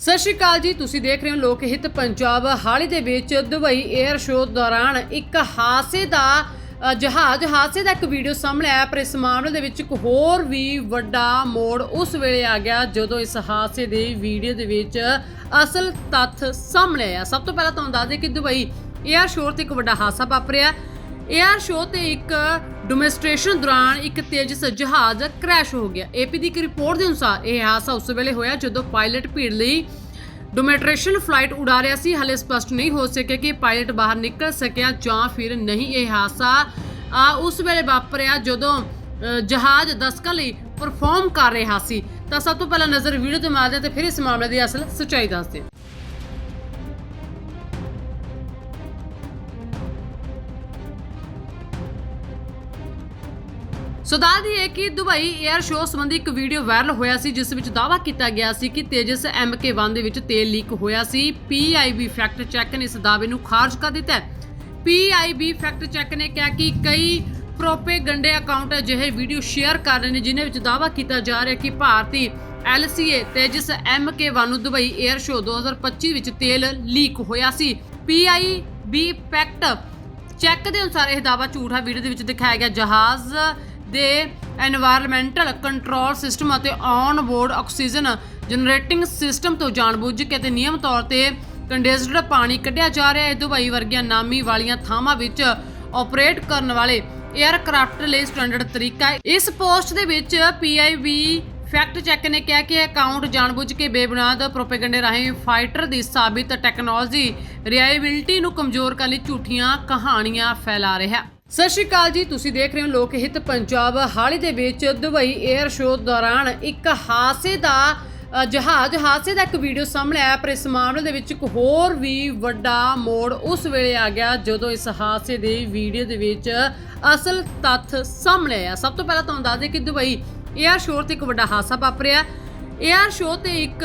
ਸਤਿ ਸ਼੍ਰੀ ਅਕਾਲ ਜੀ, ਤੁਸੀਂ ਦੇਖ ਰਹੇ ਹੋ ਲੋਕ ਹਿੱਤ ਪੰਜਾਬ। ਹਾਲ ਹੀ ਦੇ ਵਿੱਚ ਦੁਬਈ 에ਅਰ ਸ਼ੋਅ ਦੌਰਾਨ ਇੱਕ ਹਾਦਸੇ ਦਾ ਜਹਾਜ਼, ਹਾਦਸੇ ਦਾ ਇੱਕ ਵੀਡੀਓ ਸਾਹਮਣੇ ਆਇਆ, ਪਰ ਇਸ ਮਾਮਲੇ ਦੇ ਵਿੱਚ ਇੱਕ ਹੋਰ ਵੀ ਵੱਡਾ ਮੋੜ ਉਸ ਵੇਲੇ ਆ ਗਿਆ, ਜਦੋਂ ਇਸ ਹਾਦਸੇ ਦੇ ਵੀਡੀਓ ਦੇ ਵਿੱਚ ਅਸਲ ਤੱਥ ਸਾਹਮਣੇ ਆਇਆ। ਸਭ ਤੋਂ ਪਹਿਲਾਂ ਤੁਹਾਨੂੰ ਦੱਸ ਦੇ ਕਿ ਦੁਬਈ 에ਅਰ ਸ਼ੋਅ ਤੇ ਇੱਕ ਵੱਡਾ ਹਾਦਸਾ ਵਾਪਰਿਆ। 에ਅਰ ਸ਼ੋਅ ਤੇ ਇੱਕ ਡੋਮੈਸਟ੍ਰੇਸ਼ਨ ਦੌਰਾਨ ਇੱਕ ਤੇਜਸ ਜਹਾਜ਼ ਕ੍ਰੈਸ਼ ਹੋ ਗਿਆ। ਏਪੀ ਦੀ ਇੱਕ ਰਿਪੋਰਟ ਦੇ ਅਨੁਸਾਰ ਇਹ ਹਾਦਸਾ ਉਸ ਵੇਲੇ ਹੋਇਆ ਜਦੋਂ ਪਾਇਲਟ ਭੀੜ ਲਈ ਡੋਮੈਟ੍ਰੇਸ਼ਨ ਫਲਾਈਟ ਉਡਾ ਰਿਹਾ ਸੀ। ਹਲੇ ਸਪਸ਼ਟ ਨਹੀਂ ਹੋ ਸਕਿਆ ਕਿ ਪਾਇਲਟ ਬਾਹਰ ਨਿਕਲ ਸਕਿਆ ਜਾਂ ਫਿਰ ਨਹੀਂ ਇਹ ਹਾਦਸਾ ਆ, ਉਸ ਵੇਲੇ ਵਾਪਰਿਆ ਜਦੋਂ ਜਹਾਜ਼ ਦਸਕਾਂ ਲਈ ਪਰਫਾਰਮ ਕਰ ਰਿਹਾ ਸੀ। ਤਾਂ ਸਭ ਤੋਂ ਪਹਿਲਾਂ ਨਜ਼ਰ ਵੀਡੀਓ ਤੇ ਮਾਰਦੇ ਤੇ ਫਿਰ ਇਸ ਮਾਮਲੇ ਦੀ ਅਸਲ ਸੱਚਾਈ ਦੱਸਦੇ ਸੋ ਦੱਸ ਦਈਏ ਕਿ ਦੁਬਈ 에ਅਰ ਸ਼ੋਅ ਸੰਬੰਧੀ ਇੱਕ ਵੀਡੀਓ ਵਾਇਰਲ ਹੋਇਆ ਸੀ, ਜਿਸ ਵਿੱਚ ਦਾਅਵਾ ਕੀਤਾ ਗਿਆ ਸੀ ਕਿ ਤੇਜਸ MK1 ਦੇ ਵਿੱਚ ਤੇਲ ਲੀਕ ਹੋਇਆ ਸੀ। PIB ਫੈਕਟ ਚੈੱਕ ਨੇ ਇਸ ਦਾਅਵੇ ਨੂੰ ਖਾਰਜ ਕਰ ਦਿੱਤਾ ਹੈ। PIB ਫੈਕਟ ਚੈੱਕ ਨੇ ਕਿਹਾ ਕਿ ਕਈ ਪ੍ਰੋਪੇਗੰਡੇ ਅਕਾਊਂਟ ਅਜਿਹੇ ਵੀਡੀਓ ਸ਼ੇਅਰ ਕਰ ਰਹੇ ਨੇ, ਜਿਨ੍ਹਾਂ ਵਿੱਚ ਦਾਅਵਾ ਕੀਤਾ ਜਾ ਰਿਹਾ ਕਿ ਭਾਰਤੀ LCA ਤੇਜਸ MK1 ਨੂੰ ਦੁਬਈ 에ਅਰ ਸ਼ੋਅ 2025 ਵਿੱਚ ਤੇਲ ਲੀਕ ਹੋਇਆ ਸੀ। PIB ਫੈਕਟ ਚੈੱਕ ਦੇ ਅਨੁਸਾਰ ਇਹ ਦਾਅਵਾ ਝੂਠਾ ਵੀਡੀਓ ਦੇ ਵਿੱਚ ਦਿਖਾਇਆ ਗਿਆ। ਜਹਾਜ਼ ਦੇ এনवायरमेंटल ਕੰਟਰੋਲ ਸਿਸਟਮ ਅਤੇ on board oxygen generating system ਤੋਂ ਜਾਣ ਬੁੱਝ ਕੇ ਤੇ ਨਿਯਮ ਤੌਰ ਤੇ ਕੰਡੈਂਸਡ ਪਾਣੀ ਕੱਢਿਆ ਜਾ ਰਿਹਾ ਹੈ। ਦੁਬਈ ਵਰਗੀਆਂ ਨਾਮੀ ਵਾਲੀਆਂ ਥਾਵਾਂ ਵਿੱਚ ਆਪਰੇਟ ਕਰਨ ਵਾਲੇ 에ਅਰਕ੍ਰਾਫਟ ਲਈ ਸਟੈਂਡਰਡ ਤਰੀਕਾ ਹੈ। ਇਸ ਪੋਸਟ ਦੇ ਵਿੱਚ ਪੀਆਈਬੀ ਫੈਕਟ ਚੈੱਕ ਨੇ ਕਿਹਾ ਕਿ ਅਕਾਊਂਟ ਜਾਣ ਬੁੱਝ ਕੇ ਬੇਬੁਨਾਦ ਪ੍ਰੋਪਾਗੈਂਡੇ ਰਾਹੀਂ ਫਾਈਟਰ ਦੀ ਸਾਬਿਤ ਟੈਕਨੋਲੋਜੀ ਰਿਲਾਇਬਿਲਟੀ ਨੂੰ ਕਮਜ਼ੋਰ ਕਰਨ ਲਈ ਝੂਠੀਆਂ ਕਹਾਣੀਆਂ ਫੈਲਾ ਰਿਹਾ ਸਤਿ ਸ਼੍ਰੀ ਅਕਾਲ ਜੀ, ਤੁਸੀਂ ਦੇਖ ਰਹੇ ਹੋ ਲੋਕ ਹਿੱਤ ਪੰਜਾਬ। ਹਾਲ ਹੀ ਦੇ ਵਿੱਚ ਦੁਬਈ 에ਅਰ ਸ਼ੋਅ ਦੌਰਾਨ ਇੱਕ ਹਾਦਸੇ ਦਾ ਜਹਾਜ਼, ਹਾਦਸੇ ਦਾ ਇੱਕ ਵੀਡੀਓ ਸਾਹਮਣੇ ਆਇਆ, ਪਰ ਇਸ ਮਾਮਲੇ ਦੇ ਵਿੱਚ ਇੱਕ ਹੋਰ ਵੀ ਵੱਡਾ ਮੋੜ ਉਸ ਵੇਲੇ ਆ ਗਿਆ, ਜਦੋਂ ਇਸ ਹਾਦਸੇ ਦੇ ਵੀਡੀਓ ਦੇ ਵਿੱਚ ਅਸਲ ਤੱਥ ਸਾਹਮਣੇ ਆਇਆ। ਸਭ ਤੋਂ ਪਹਿਲਾਂ ਤੁਹਾਨੂੰ ਦੱਸ ਦੇ ਕਿ ਦੁਬਈ 에ਅਰ ਸ਼ੋਅ ਤੇ ਇੱਕ ਵੱਡਾ ਹਾਦਸਾ ਵਾਪਰਿਆ। 에ਅਰ ਸ਼ੋਅ ਤੇ ਇੱਕ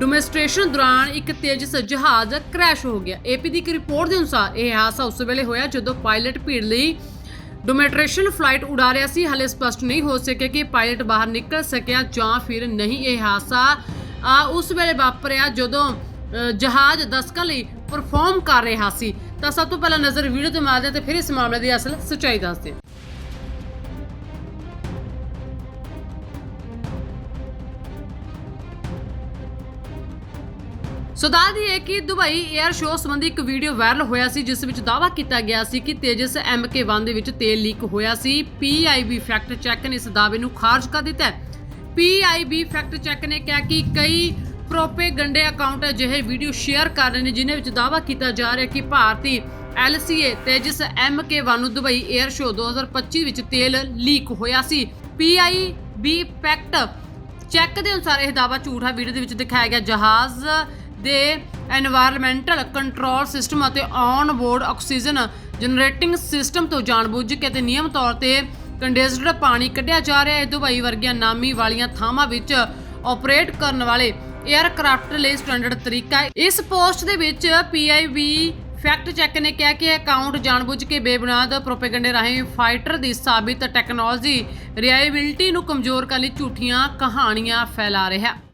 ਡੋਮੈਸਟ੍ਰੇਸ਼ਨ ਦੌਰਾਨ ਇੱਕ ਤੇਜਸ ਜਹਾਜ਼ ਕ੍ਰੈਸ਼ ਹੋ ਗਿਆ। ਏਪੀ ਦੀ ਇੱਕ ਰਿਪੋਰਟ ਦੇ ਅਨੁਸਾਰ ਇਹ ਹਾਦਸਾ ਉਸ ਵੇਲੇ ਹੋਇਆ ਜਦੋਂ ਪਾਇਲਟ ਭੀੜ ਲਈ ਡੋਮੈਟ੍ਰੇਸ਼ਨ ਫਲਾਈਟ ਉਡਾ ਰਿਹਾ ਸੀ। ਹਲੇ ਸਪਸ਼ਟ ਨਹੀਂ ਹੋ ਸਕਿਆ ਕਿ ਪਾਇਲਟ ਬਾਹਰ ਨਿਕਲ ਸਕਿਆ ਜਾਂ ਫਿਰ ਨਹੀਂ ਇਹ ਹਾਦਸਾ ਆ, ਉਸ ਵੇਲੇ ਵਾਪਰਿਆ ਜਦੋਂ ਜਹਾਜ਼ ਦਸਤਕਾਂ ਲਈ ਪਰਫਾਰਮ ਕਰ ਰਿਹਾ ਸੀ। ਤਾਂ ਸਭ ਤੋਂ ਪਹਿਲਾਂ ਨਜ਼ਰ ਵੀਡੀਓ ਤੇ ਮਾਰਦੇ ਹਾਂ ਤੇ ਫਿਰ ਇਸ ਮਾਮਲੇ ਦੀ ਅਸਲ ਸੱਚਾਈ ਦੱਸਦੇ ਸੋ ਦੱਸ ਦਈਏ ਕਿ ਦੁਬਈ 에ਅਰ ਸ਼ੋਅ ਸੰਬੰਧੀ ਇੱਕ ਵੀਡੀਓ ਵਾਇਰਲ ਹੋਇਆ ਸੀ, ਜਿਸ ਵਿੱਚ ਦਾਅਵਾ ਕੀਤਾ ਗਿਆ ਸੀ ਕਿ ਤੇਜਸ MK1 ਦੇ ਵਿੱਚ ਤੇਲ ਲੀਕ ਹੋਇਆ ਸੀ। PIB ਫੈਕਟ ਚੈੱਕ ਨੇ ਇਸ ਦਾਅਵੇ ਨੂੰ ਖਾਰਜ ਕਰ ਦਿੱਤਾ ਹੈ। PIB ਫੈਕਟ ਚੈੱਕ ਨੇ ਕਿਹਾ ਕਿ ਕਈ ਪ੍ਰੋਪੇਗੰਡੇ ਅਕਾਊਂਟ ਅਜਿਹੇ ਵੀਡੀਓ ਸ਼ੇਅਰ ਕਰ ਰਹੇ ਨੇ, ਜਿਨ੍ਹਾਂ ਵਿੱਚ ਦਾਅਵਾ ਕੀਤਾ ਜਾ ਰਿਹਾ ਕਿ ਭਾਰਤੀ LCA ਤੇਜਸ MK1 ਨੂੰ ਦੁਬਈ 에ਅਰ ਸ਼ੋਅ 2025 ਵਿੱਚ ਤੇਲ ਲੀਕ ਹੋਇਆ ਸੀ। PIB ਫੈਕਟ ਚੈੱਕ ਦੇ ਅਨੁਸਾਰ ਇਹ ਦਾਅਵਾ ਹੈ ਵੀਡੀਓ ਦੇ ਵਿੱਚ ਦਿਖਾਇਆ ਗਿਆ। ਜਹਾਜ਼ ਦੇ এনवायरमेंटल ਕੰਟਰੋਲ ਸਿਸਟਮ ਅਤੇ on board oxygen generating system ਤੋਂ ਜਾਣ ਬੁੱਝ ਕੇ ਤੇ ਨਿਯਮ ਤੌਰ ਤੇ ਕੰਡੈਂਸਡ ਪਾਣੀ ਕੱਢਿਆ ਜਾ ਰਿਹਾ ਹੈ। ਦੁਬਈ ਵਰਗੀਆਂ ਨਾਮੀ ਵਾਲੀਆਂ ਥਾਵਾਂ ਵਿੱਚ ਆਪਰੇਟ ਕਰਨ ਵਾਲੇ 에ਅਰਕ੍ਰਾਫਟ ਲਈ ਸਟੈਂਡਰਡ ਤਰੀਕਾ ਹੈ। ਇਸ ਪੋਸਟ ਦੇ ਵਿੱਚ ਪੀਆਈਬੀ ਫੈਕਟ ਚੈੱਕ ਨੇ ਕਿਹਾ ਕਿ ਅਕਾਊਂਟ ਜਾਣ ਬੁੱਝ ਕੇ ਬੇਬੁਨਾਦ ਪ੍ਰੋਪਗੈਂਡੇ ਰਾਹੀਂ ਫਾਈਟਰ ਦੀ ਸਾਬਿਤ ਟੈਕਨੋਲੋਜੀ ਰਿਲਾਇਬਿਲਟੀ ਨੂੰ ਕਮਜ਼ੋਰ ਕਰਨ ਲਈ ਝੂਠੀਆਂ ਕਹਾਣੀਆਂ ਫੈਲਾ ਰਿਹਾ।